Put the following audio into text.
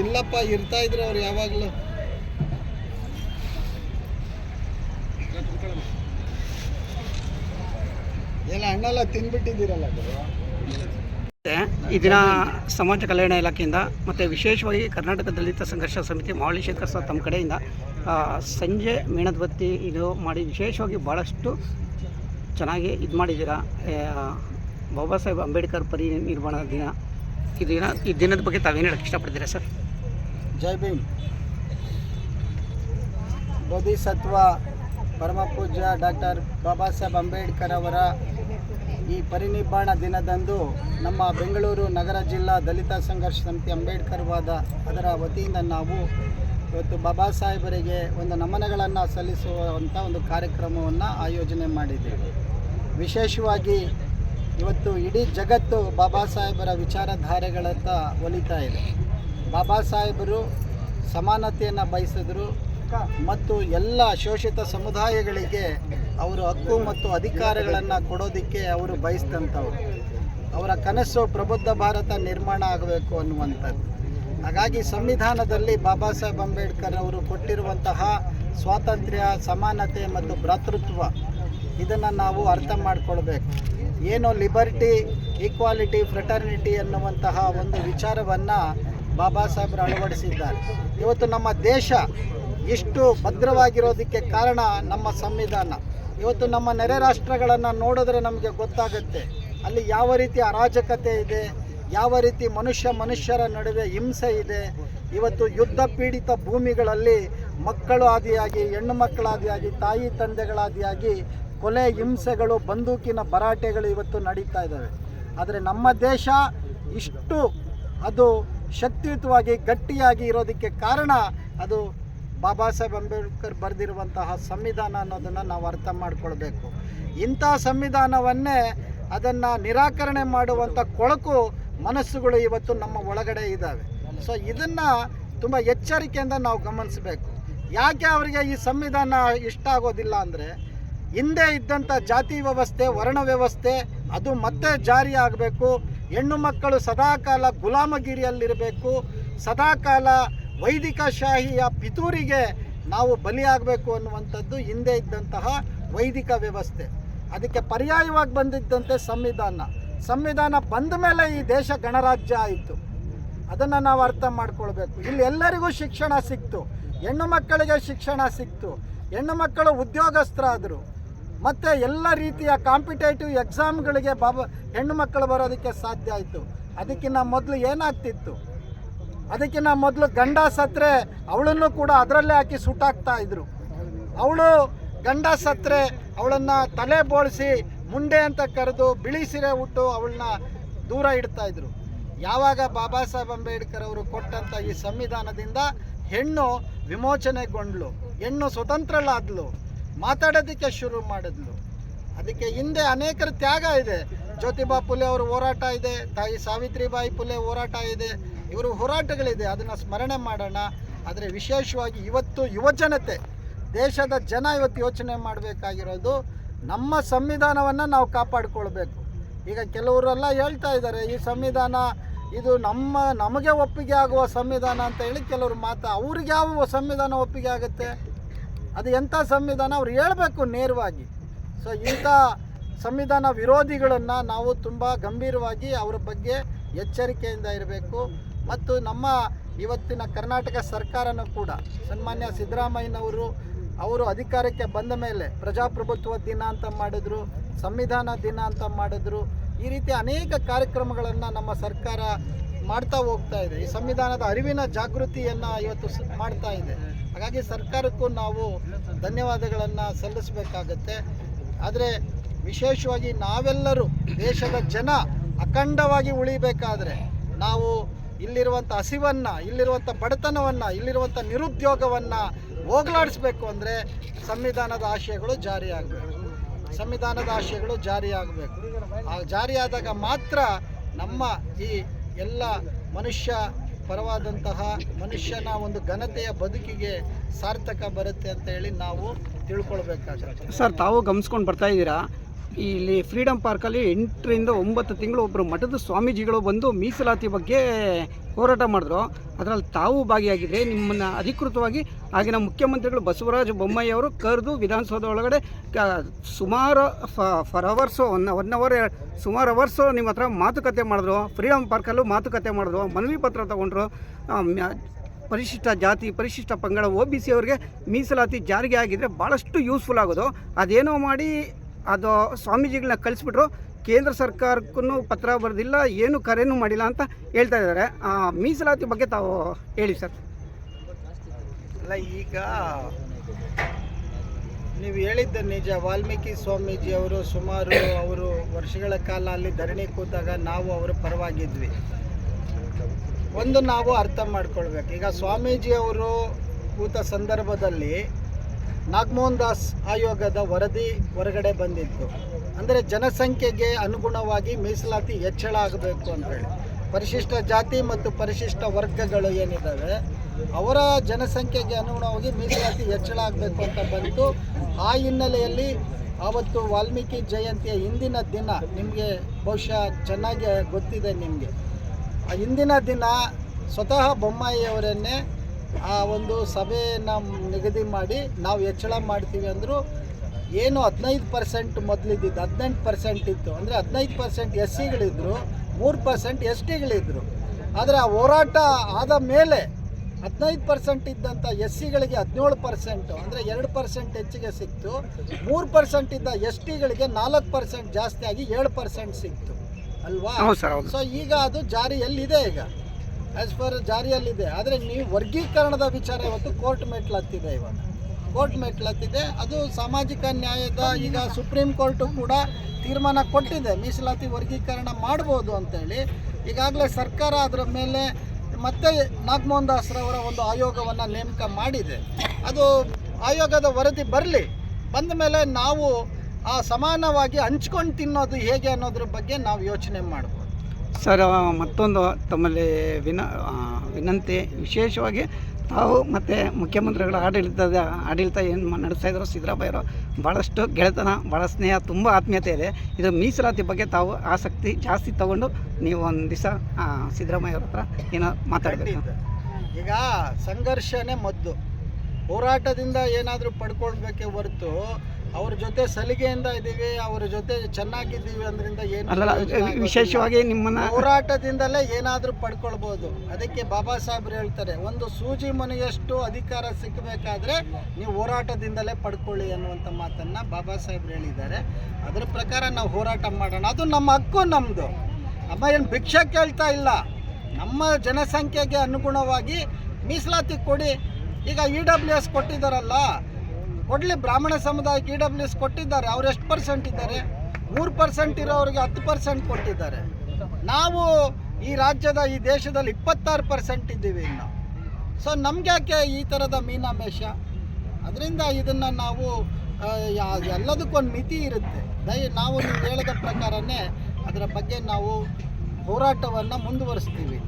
ಇಲ್ಲಪ್ಪ, ಇರ್ತಾ ಇದ್ರು ಅವ್ರು ಯಾವಾಗಲೂ. ಎಲ್ಲ ಹಣ್ಣೆಲ್ಲ ತಿನ್ಬಿಟ್ಟಿದ್ದೀರಲ್ಲ ಈ ದಿನ ಸಮಾಜ ಕಲ್ಯಾಣ ಇಲಾಖೆಯಿಂದ ಮತ್ತು ವಿಶೇಷವಾಗಿ ಕರ್ನಾಟಕ ದಲಿತ ಸಂಘರ್ಷ ಸಮಿತಿ ಮಾವಳಿ ಶೇಖರ್ ಸರ್ ತಮ್ಮ ಕಡೆಯಿಂದ ಸಂಜೆ ಮೇಣದ ಬತ್ತಿ ಇದು ಮಾಡಿ ವಿಶೇಷವಾಗಿ ಭಾಳಷ್ಟು ಚೆನ್ನಾಗಿ ಇದು ಮಾಡಿದ್ದೀರಾ ಬಾಬಾ ಸಾಹೇಬ್ ಅಂಬೇಡ್ಕರ್ ಪರಿನಿರ್ವಾಣ ದಿನ. ಈ ದಿನ, ಈ ದಿನದ ಬಗ್ಗೆ ತಾವೇನು ಹೇಳಕ್ಕೆ ಇಷ್ಟಪಡ್ತೀರಾ ಸರ್? ಜೈ ಭೀಮ್. ಬೋಧಿಸತ್ವ, ಪರಮ ಪೂಜ್ಯ ಡಾಕ್ಟರ್ ಬಾಬಾ ಸಾಹೇಬ್ ಅಂಬೇಡ್ಕರ್ ಅವರ ಈ ಪರಿನಿಬ್ಬಾಣ ದಿನದಂದು ನಮ್ಮ ಬೆಂಗಳೂರು ನಗರ ಜಿಲ್ಲಾ ದಲಿತ ಸಂಘರ್ಷ ಸಮಿತಿ ಅಂಬೇಡ್ಕರ್ ವಾದ, ಅದರ ವತಿಯಿಂದ ನಾವು ಇವತ್ತು ಬಾಬಾ ಸಾಹೇಬರಿಗೆ ಒಂದು ನಮನಗಳನ್ನು ಸಲ್ಲಿಸುವಂಥ ಒಂದು ಕಾರ್ಯಕ್ರಮವನ್ನು ಆಯೋಜನೆ ಮಾಡಿದ್ದೇವೆ. ವಿಶೇಷವಾಗಿ ಇವತ್ತು ಇಡೀ ಜಗತ್ತು ಬಾಬಾ ಸಾಹೇಬರ ವಿಚಾರಧಾರೆಗಳತ್ತ ಒಲಿತಾ ಇದೆ. ಬಾಬಾ ಸಾಹೇಬರು ಸಮಾನತೆಯನ್ನು ಬಯಸಿದ್ರು ಮತ್ತು ಎಲ್ಲ ಶೋಷಿತ ಸಮುದಾಯಗಳಿಗೆ ಅವರು ಹಕ್ಕು ಮತ್ತು ಅಧಿಕಾರಗಳನ್ನು ಕೊಡೋದಕ್ಕೆ ಅವರು ಬಯಸಿದಂಥವ್ರು. ಅವರ ಕನಸು ಪ್ರಬುದ್ಧ ಭಾರತ ನಿರ್ಮಾಣ ಆಗಬೇಕು ಅನ್ನುವಂಥದ್ದು. ಹಾಗಾಗಿ ಸಂವಿಧಾನದಲ್ಲಿ ಬಾಬಾ ಸಾಹೇಬ್ ಅಂಬೇಡ್ಕರ್ ಅವರು ಕೊಟ್ಟಿರುವಂತಹ ಸ್ವಾತಂತ್ರ್ಯ, ಸಮಾನತೆ ಮತ್ತು ಭ್ರಾತೃತ್ವ ಇದನ್ನು ನಾವು ಅರ್ಥ ಮಾಡ್ಕೊಳ್ಬೇಕು. ಏನು ಲಿಬರ್ಟಿ, ಈಕ್ವಾಲಿಟಿ, ಫ್ರೆಟರ್ನಿಟಿ ಅನ್ನುವಂತಹ ಒಂದು ವಿಚಾರವನ್ನು ಬಾಬಾ ಸಾಹೇಬರು ಅಳವಡಿಸಿದ್ದಾರೆ. ಇವತ್ತು ನಮ್ಮ ದೇಶ ಇಷ್ಟು ಭದ್ರವಾಗಿರೋದಕ್ಕೆ ಕಾರಣ ನಮ್ಮ ಸಂವಿಧಾನ. ಇವತ್ತು ನಮ್ಮ ನೆರೆ ರಾಷ್ಟ್ರಗಳನ್ನು ನೋಡಿದ್ರೆ ನಮಗೆ ಗೊತ್ತಾಗುತ್ತೆ. ಅಲ್ಲಿ ಯಾವ ರೀತಿ ಅರಾಜಕತೆ ಇದೆ, ಯಾವ ರೀತಿ ಮನುಷ್ಯ ಮನುಷ್ಯರ ನಡುವೆ ಹಿಂಸೆ ಇದೆ. ಇವತ್ತು ಯುದ್ಧ ಪೀಡಿತ ಭೂಮಿಗಳಲ್ಲಿ ಮಕ್ಕಳು ಆದಿಯಾಗಿ ಹೆಣ್ಣು ಮಕ್ಕಳಾದಿಯಾಗಿ ತಾಯಿ ತಂದೆಗಳಾದಿಯಾಗಿ ಕೊಲೆ ಹಿಂಸೆಗಳು, ಬಂದೂಕಿನ ಭರಾಟೆಗಳು ಇವತ್ತು ನಡೀತಾ ಇದ್ದಾವೆ. ಆದರೆ ನಮ್ಮ ದೇಶ ಇಷ್ಟು ಅದು ಶಕ್ತಿಯುತವಾಗಿ, ಗಟ್ಟಿಯಾಗಿ ಇರೋದಕ್ಕೆ ಕಾರಣ ಅದು ಬಾಬಾ ಸಾಹೇಬ್ ಅಂಬೇಡ್ಕರ್ ಬರೆದಿರುವಂತಹ ಸಂವಿಧಾನ ಅನ್ನೋದನ್ನು ನಾವು ಅರ್ಥ ಮಾಡಿಕೊಳ್ಬೇಕು. ಇಂಥ ಸಂವಿಧಾನವನ್ನೇ ಅದನ್ನು ನಿರಾಕರಣೆ ಮಾಡುವಂಥ ಕೊಳಕು ಮನಸ್ಸುಗಳು ಇವತ್ತು ನಮ್ಮ ಒಳಗಡೆ ಇದ್ದಾವೆ. ಸೊ ಇದನ್ನು ತುಂಬ ಎಚ್ಚರಿಕೆಯಿಂದ ನಾವು ಗಮನಿಸಬೇಕು. ಯಾಕೆ ಅವರಿಗೆ ಈ ಸಂವಿಧಾನ ಇಷ್ಟ ಆಗೋದಿಲ್ಲ ಅಂದರೆ ಹಿಂದೆ ಇದ್ದಂಥ ಜಾತಿ ವ್ಯವಸ್ಥೆ, ವರ್ಣ ವ್ಯವಸ್ಥೆ, ಅದು ಮತ್ತೆ ಜಾರಿ ಆಗಬೇಕು. ಹೆಣ್ಣು ಮಕ್ಕಳು ಸದಾಕಾಲ ಗುಲಾಮಗಿರಿಯಲ್ಲಿರಬೇಕು. ಸದಾಕಾಲ ವೈದಿಕ ಶಾಹಿಯ ಪಿತೂರಿಗೆ ನಾವು ಬಲಿಯಾಗಬೇಕು ಅನ್ನುವಂಥದ್ದು ಹಿಂದೆ ಇದ್ದಂತಹ ವೈದಿಕ ವ್ಯವಸ್ಥೆ. ಅದಕ್ಕೆ ಪರ್ಯಾಯವಾಗಿ ಬಂದಿದ್ದಂತೆ ಸಂವಿಧಾನ. ಸಂವಿಧಾನ ಬಂದ ಮೇಲೆ ಈ ದೇಶ ಗಣರಾಜ್ಯ ಆಯಿತು. ಅದನ್ನು ನಾವು ಅರ್ಥ ಮಾಡ್ಕೊಳ್ಬೇಕು. ಇಲ್ಲಿ ಎಲ್ಲರಿಗೂ ಶಿಕ್ಷಣ ಸಿಕ್ತು. ಹೆಣ್ಣು ಮಕ್ಕಳಿಗೆ ಶಿಕ್ಷಣ ಸಿಕ್ತು. ಹೆಣ್ಣು ಮಕ್ಕಳು ಉದ್ಯೋಗಸ್ಥರಾದರು. ಮತ್ತು ಎಲ್ಲ ರೀತಿಯ ಕಾಂಪಿಟೇಟಿವ್ ಎಕ್ಸಾಮ್ಗಳಿಗೆ ಬಾಬ ಹೆಣ್ಣು ಮಕ್ಕಳು ಬರೋದಕ್ಕೆ ಸಾಧ್ಯ ಆಯಿತು. ಅದಕ್ಕಿಂತ ಮೊದಲು ಏನಾಗ್ತಿತ್ತು? ಅದಕ್ಕಿಂತ ಮೊದಲು ಗಂಡ ಸತ್ರೆ ಅವಳನ್ನು ಕೂಡ ಅದರಲ್ಲೇ ಹಾಕಿ ಸುಟ್ಟಾಕ್ತಾ ಇದ್ರು. ಅವಳು ಗಂಡ ಸತ್ರೆ ಅವಳನ್ನು ತಲೆ ಬೋಳಿಸಿ ಮುಂಡೆ ಅಂತ ಕರೆದು ಬಿಳಿ ಸಿರೆ ಉಟ್ಟು ಅವಳನ್ನ ದೂರ ಇಡ್ತಾ ಇದ್ರು. ಯಾವಾಗ ಬಾಬಾ ಸಾಹೇಬ್ ಅಂಬೇಡ್ಕರ್ ಅವರು ಕೊಟ್ಟಂಥ ಈ ಸಂವಿಧಾನದಿಂದ ಹೆಣ್ಣು ವಿಮೋಚನೆಗೊಂಡ್ಲು ಹೆಣ್ಣು ಸ್ವತಂತ್ರಳಾದ್ಲು. ಮಾತಾಡೋದಕ್ಕೆ ಶುರು ಮಾಡಿದ್ಲು. ಅದಕ್ಕೆ ಹಿಂದೆ ಅನೇಕರ ತ್ಯಾಗ ಇದೆ. ಜ್ಯೋತಿಬಾ ಫುಲೆ ಅವರ ಹೋರಾಟ ಇದೆ. ತಾಯಿ ಸಾವಿತ್ರಿಬಾಯಿ ಫುಲೆ ಹೋರಾಟ ಇದೆ. ಇವರು ಹೋರಾಟಗಳಿದೆ. ಅದನ್ನು ಸ್ಮರಣೆ ಮಾಡೋಣ. ಆದರೆ ವಿಶೇಷವಾಗಿ ಇವತ್ತು ಯುವಜನತೆ ದೇಶದ ಜನ ಇವತ್ತು ಯೋಚನೆ ಮಾಡಬೇಕಾಗಿರೋದು ನಮ್ಮ ಸಂವಿಧಾನವನ್ನು ನಾವು ಕಾಪಾಡಿಕೊಳ್ಬೇಕು. ಈಗ ಕೆಲವರೆಲ್ಲ ಹೇಳ್ತಾ ಇದ್ದಾರೆ, ಈ ಸಂವಿಧಾನ ಇದು ನಮ್ಮ, ನಮಗೆ ಒಪ್ಪಿಗೆ ಆಗುವ ಸಂವಿಧಾನ ಅಂತ ಹೇಳಿ ಕೆಲವರು ಮಾತಾ, ಅವ್ರಿಗೆ ಯಾವ ಸಂವಿಧಾನ ಒಪ್ಪಿಗೆ ಆಗುತ್ತೆ? ಅದು ಎಂಥ ಸಂವಿಧಾನ? ಅವ್ರು ಹೇಳಬೇಕು ನೇರವಾಗಿ. ಸೊ ಇಂಥ ಸಂವಿಧಾನ ವಿರೋಧಿಗಳನ್ನು ನಾವು ತುಂಬ ಗಂಭೀರವಾಗಿ ಅವರ ಬಗ್ಗೆ ಎಚ್ಚರಿಕೆಯಿಂದ ಇರಬೇಕು. ಮತ್ತು ನಮ್ಮ ಇವತ್ತಿನ ಕರ್ನಾಟಕ ಸರ್ಕಾರನೂ ಕೂಡ, ಸನ್ಮಾನ್ಯ ಸಿದ್ದರಾಮಯ್ಯನವರು ಅವರು ಅಧಿಕಾರಕ್ಕೆ ಬಂದ ಮೇಲೆ ಪ್ರಜಾಪ್ರಭುತ್ವ ದಿನ ಅಂತ ಮಾಡಿದ್ರು, ಸಂವಿಧಾನ ದಿನ ಅಂತ ಮಾಡಿದ್ರು. ಈ ರೀತಿ ಅನೇಕ ಕಾರ್ಯಕ್ರಮಗಳನ್ನು ನಮ್ಮ ಸರ್ಕಾರ ಮಾಡ್ತಾ ಹೋಗ್ತಾ ಇದೆ. ಈ ಸಂವಿಧಾನದ ಅರಿವಿನ ಜಾಗೃತಿಯನ್ನು ಇವತ್ತು ಮಾಡ್ತಾ ಇದೆ. ಹಾಗಾಗಿ ಸರ್ಕಾರಕ್ಕೂ ನಾವು ಧನ್ಯವಾದಗಳನ್ನು ಸಲ್ಲಿಸಬೇಕಾಗತ್ತೆ. ಆದರೆ ವಿಶೇಷವಾಗಿ ನಾವೆಲ್ಲರೂ ದೇಶದ ಜನ ಅಖಂಡವಾಗಿ ಉಳಿಬೇಕಾದ್ರೆ ನಾವು ಇಲ್ಲಿರುವಂಥ ಹಸಿವನ್ನು ಇಲ್ಲಿರುವಂಥ ಬಡತನವನ್ನು ಇಲ್ಲಿರುವಂಥ ನಿರುದ್ಯೋಗವನ್ನು ಹೋಗಲಾಡಿಸ್ಬೇಕು ಅಂದರೆ ಸಂವಿಧಾನದ ಆಶಯಗಳು ಜಾರಿಯಾಗಬೇಕು ಸಂವಿಧಾನದ ಆಶಯಗಳು ಜಾರಿಯಾಗಬೇಕು ಜಾರಿಯಾದಾಗ ಮಾತ್ರ ನಮ್ಮ ಈ ಎಲ್ಲ ಮನುಷ್ಯ ಪರವಾದಂತಹ ಮನುಷ್ಯನ ಒಂದು ಘನತೆಯ ಬದುಕಿಗೆ ಸಾರ್ಥಕ ಬರುತ್ತೆ ಅಂತ ಹೇಳಿ ನಾವು ತಿಳ್ಕೊಳ್ಬೇಕಾಗುತ್ತೆ ಸರ್, ತಾವು ಗಮನಿಸ್ಕೊಂಡು ಬರ್ತಾ ಇದ್ದೀರಾ? ಇಲ್ಲಿ ಫ್ರೀಡಮ್ ಪಾರ್ಕಲ್ಲಿ ಎಂಟರಿಂದ ಒಂಬತ್ತು ತಿಂಗಳು ಒಬ್ಬರು ಮಠದ ಸ್ವಾಮೀಜಿಗಳು ಬಂದು ಮೀಸಲಾತಿ ಬಗ್ಗೆ ಹೋರಾಟ ಮಾಡಿದ್ರು. ಅದರಲ್ಲಿ ತಾವು ಭಾಗಿಯಾಗಿದ್ದರೆ ನಿಮ್ಮನ್ನು ಅಧಿಕೃತವಾಗಿ ಆಗಿನ ಮುಖ್ಯಮಂತ್ರಿಗಳು ಬಸವರಾಜ ಬೊಮ್ಮಾಯಿ ಅವರು ಕರೆದು ವಿಧಾನಸೌಧ ಒಳಗಡೆ ಸುಮಾರು four hours, one one hour ಸುಮಾರು ಅವರ್ಸು ನಿಮ್ಮ ಹತ್ರ ಮಾತುಕತೆ ಮಾಡಿದ್ರು. ಫ್ರೀಡಮ್ ಪಾರ್ಕಲ್ಲೂ ಮಾತುಕತೆ ಮಾಡಿದ್ರು. ಮನವಿ ಪತ್ರ ತೊಗೊಂಡ್ರು. ಪರಿಶಿಷ್ಟ ಜಾತಿ, ಪರಿಶಿಷ್ಟ ಪಂಗಡ, ಒ ಬಿ ಸಿ ಅವರಿಗೆ ಮೀಸಲಾತಿ ಜಾರಿಗೆ ಆಗಿದ್ದರೆ ಭಾಳಷ್ಟು ಯೂಸ್ಫುಲ್ ಆಗೋದು. ಅದೇನೋ ಮಾಡಿ ಅದು ಸ್ವಾಮೀಜಿಗಳನ್ನ ಕಳಿಸ್ಬಿಟ್ರು. ಕೇಂದ್ರ ಸರ್ಕಾರಕ್ಕೂ ಪತ್ರ ಬರೆದಿಲ್ಲ, ಏನು ಕರೆನೂ ಮಾಡಿಲ್ಲ ಅಂತ ಹೇಳ್ತಾ ಇದ್ದಾರೆ. ಮೀಸಲಾತಿ ಬಗ್ಗೆ ತಾವು ಹೇಳಿ ಸರ್. ಅಲ್ಲ, ಈಗ ನೀವು ಹೇಳಿದ್ದ ನಿಜ. ವಾಲ್ಮೀಕಿ ಸ್ವಾಮೀಜಿ ಅವರು ಸುಮಾರು ಅವರು ವರ್ಷಗಳ ಕಾಲ ಅಲ್ಲಿ ಧರಣಿ ಕೂತಾಗ ನಾವು ಅವರ ಪರವಾಗಿದ್ವಿ. ಒಂದು ನಾವು ಅರ್ಥ ಮಾಡ್ಕೊಳ್ಬೇಕು. ಈಗ ಸ್ವಾಮೀಜಿ ಅವರು ಕೂತ ಸಂದರ್ಭದಲ್ಲಿ ನಾಗಮೋಹನ್ ದಾಸ್ ಆಯೋಗದ ವರದಿ ಹೊರಗಡೆ ಬಂದಿತ್ತು. ಅಂದರೆ ಜನಸಂಖ್ಯೆಗೆ ಅನುಗುಣವಾಗಿ ಮೀಸಲಾತಿ ಹೆಚ್ಚಳ ಆಗಬೇಕು ಅಂತೇಳಿ ಪರಿಶಿಷ್ಟ ಜಾತಿ ಮತ್ತು ಪರಿಶಿಷ್ಟ ವರ್ಗಗಳು ಏನಿದ್ದಾವೆ ಅವರ ಜನಸಂಖ್ಯೆಗೆ ಅನುಗುಣವಾಗಿ ಮೀಸಲಾತಿ ಹೆಚ್ಚಳ ಆಗಬೇಕು ಅಂತ ಬಂತು. ಆ ಹಿನ್ನೆಲೆಯಲ್ಲಿ ಆವತ್ತು ವಾಲ್ಮೀಕಿ ಜಯಂತಿಯ ಹಿಂದಿನ ದಿನ ನಿಮಗೆ ಬಹುಶಃ ಚೆನ್ನಾಗಿ ಗೊತ್ತಿದೆ ನಿಮಗೆ. ಆ ಹಿಂದಿನ ದಿನ ಸ್ವತಃ ಬೊಮ್ಮಾಯಿಯವರನ್ನೇ ಆ ಒಂದು ಸಭೆಯನ್ನು ನಿಗದಿ ಮಾಡಿ ನಾವು ಹೆಚ್ಚಳ ಮಾಡ್ತೀವಿ ಅಂದರು ಏನು ಹದಿನೈದು ಪರ್ಸೆಂಟ್ ಮೊದಲಿದ್ದಿದ್ದು ಹದಿನೆಂಟು ಪರ್ಸೆಂಟ್ ಇತ್ತು. ಅಂದರೆ ಹದಿನೈದು ಪರ್ಸೆಂಟ್ ಎಸ್ ಸಿಗಳಿದ್ರು ಮೂರು ಪರ್ಸೆಂಟ್ ಎಸ್ ಟಿಗಳಿದ್ರು ಆದರೆ ಆ ಹೋರಾಟ ಆದ ಮೇಲೆ ಹದಿನೈದು ಪರ್ಸೆಂಟ್ ಇದ್ದಂಥ ಎಸ್ ಸಿಗಳಿಗೆ ಹದಿನೇಳು ಪರ್ಸೆಂಟು ಅಂದರೆ ಎರಡು ಪರ್ಸೆಂಟ್ ಹೆಚ್ಚಿಗೆ ಸಿಕ್ತು. ಮೂರು ಪರ್ಸೆಂಟ್ ಇದ್ದ ಎಸ್ ಟಿಗಳಿಗೆ ನಾಲ್ಕು ಪರ್ಸೆಂಟ್ ಜಾಸ್ತಿ ಆಗಿ ಏಳು ಪರ್ಸೆಂಟ್ ಸಿಕ್ತು. ಅಲ್ವಾ? ಸೊ ಈಗ ಅದು ಜಾರಿಯಲ್ಲಿದೆ ಈಗ. ಆ್ಯಸ್ ಪರ್ ಜಾರಿಯಲ್ಲಿದೆ. ಆದರೆ ನೀವು ವರ್ಗೀಕರಣದ ವಿಚಾರ ಇವತ್ತು ಕೋರ್ಟ್ ಮೆಟ್ಲತ್ತಿದೆ ಇವಾಗ. ಕೋರ್ಟ್ ಮೆಟ್ಲತ್ತಿದೆ ಅದು ಸಾಮಾಜಿಕ ನ್ಯಾಯದ ಈಗ ಸುಪ್ರೀಂ ಕೋರ್ಟು ಕೂಡ ತೀರ್ಮಾನ ಕೊಟ್ಟಿದೆ. ಮೀಸಲಾತಿ ವರ್ಗೀಕರಣ ಮಾಡ್ಬೋದು ಅಂತೇಳಿ. ಈಗಾಗಲೇ ಸರ್ಕಾರ ಅದರ ಮೇಲೆ ಮತ್ತೆ ನಾಗಮೋಹನ್ ದಾಸ್ರವರ ಒಂದು ಆಯೋಗವನ್ನು ನೇಮಕ ಮಾಡಿದೆ. ಅದು ಆಯೋಗದ ವರದಿ ಬರಲಿ. ಬಂದ ಮೇಲೆ ನಾವು ಆ ಸಮಾನವಾಗಿ ಹಂಚ್ಕೊಂಡು ತಿನ್ನೋದು ಹೇಗೆ ಅನ್ನೋದ್ರ ಬಗ್ಗೆ ನಾವು ಯೋಚನೆ ಮಾಡ್ಬೋದು. ಸರ್ ಮತ್ತೊಂದು ತಮ್ಮಲ್ಲಿ ವಿನ ವಿನಂತಿ ವಿಶೇಷವಾಗಿ ತಾವು ಮತ್ತು ಮುಖ್ಯಮಂತ್ರಿಗಳ ಆಡಳಿತದ ಆಡಳಿತ ಏನು ನಡೆಸ್ತಾ ಇದ್ರು ಸಿದ್ದರಾಮಯ್ಯರು ಭಾಳಷ್ಟು ಗೆಳೆತನ ಭಾಳ ಸ್ನೇಹ, ತುಂಬ ಆತ್ಮೀಯತೆ ಇದೆ. ಇದು ಮೀಸಲಾತಿ ಬಗ್ಗೆ ತಾವು ಆಸಕ್ತಿ ಜಾಸ್ತಿ ತಗೊಂಡು ನೀವು ಒಂದು ದಿವಸ ಸಿದ್ದರಾಮಯ್ಯ ಅವ್ರ ಹತ್ರ ಏನೋ ಮಾತಾಡಬೇಕು. ಈಗ ಸಂಘರ್ಷನೇ ಮದ್ದು. ಹೋರಾಟದಿಂದ ಏನಾದರೂ ಪಡ್ಕೊಳ್ಬೇಕೆ ಹೊರತು ಅವ್ರ ಜೊತೆ ಸಲಿಗೆಯಿಂದ ಇದ್ದೀವಿ ಅವ್ರ ಜೊತೆ ಚೆನ್ನಾಗಿದ್ದೀವಿ ಅಂದ್ರಿಂದ ಏನು ವಿಶೇಷವಾಗಿ ನಿಮ್ಮನ್ನ ಹೋರಾಟದಿಂದಲೇ ಏನಾದರೂ ಪಡ್ಕೊಳ್ಬೋದು. ಅದಕ್ಕೆ ಬಾಬಾ ಸಾಹೇಬ್ರು ಹೇಳ್ತಾರೆ ಒಂದು ಸೂಜಿ ಮನೆಯಷ್ಟು ಅಧಿಕಾರ ಸಿಕ್ಕಬೇಕಾದ್ರೆ ನೀವು ಹೋರಾಟದಿಂದಲೇ ಪಡ್ಕೊಳ್ಳಿ ಅನ್ನುವಂಥ ಮಾತನ್ನು ಬಾಬಾ ಸಾಹೇಬ್ರು ಹೇಳಿದ್ದಾರೆ. ಅದರ ಪ್ರಕಾರ ನಾವು ಹೋರಾಟ ಮಾಡೋಣ. ಅದು ನಮ್ಮ ಹಕ್ಕು ನಮ್ಮದು ಅಮ್ಮ ಏನು ಭಿಕ್ಷೆ ಕೇಳ್ತಾ ಇಲ್ಲ. ನಮ್ಮ ಜನಸಂಖ್ಯೆಗೆ ಅನುಗುಣವಾಗಿ ಮೀಸಲಾತಿ ಕೊಡಿ. ಈಗ ಇ ಡಬ್ಲ್ಯೂ ಎಸ್ ಕೊಟ್ಟಿದ್ದಾರಲ್ಲ ಕೊಡಲಿ ಬ್ರಾಹ್ಮಣ ಸಮುದಾಯಕ್ಕೆ ಇ ಡಬ್ಲ್ಯೂ ಎಸ್ ಕೊಟ್ಟಿದ್ದಾರೆ. ಅವ್ರು ಎಷ್ಟು ಪರ್ಸೆಂಟ್ ಇದ್ದಾರೆ? ಮೂರು ಪರ್ಸೆಂಟ್ ಇರೋರಿಗೆ ಹತ್ತು ಪರ್ಸೆಂಟ್ ಕೊಟ್ಟಿದ್ದಾರೆ. ನಾವು ಈ ರಾಜ್ಯದ, ಈ ದೇಶದಲ್ಲಿ ಇಪ್ಪತ್ತಾರು ಪರ್ಸೆಂಟ್ ಇದ್ದೀವಿ ಇನ್ನು. ಸೊ ನಮ್ಗೆ ಯಾಕೆ ಈ ಥರದ ಮೀನಾಮೇಷ? ಅದರಿಂದ ಇದನ್ನು ನಾವು ಎಲ್ಲದಕ್ಕೊಂದು ಮಿತಿ ಇರುತ್ತೆ. ದಯ, ನಾವು ನೀವು ಹೇಳಿದ ಪ್ರಕಾರನೇ ಅದರ ಬಗ್ಗೆ ನಾವು ಹೋರಾಟವನ್ನು ಮುಂದುವರಿಸ್ತೀವಿ.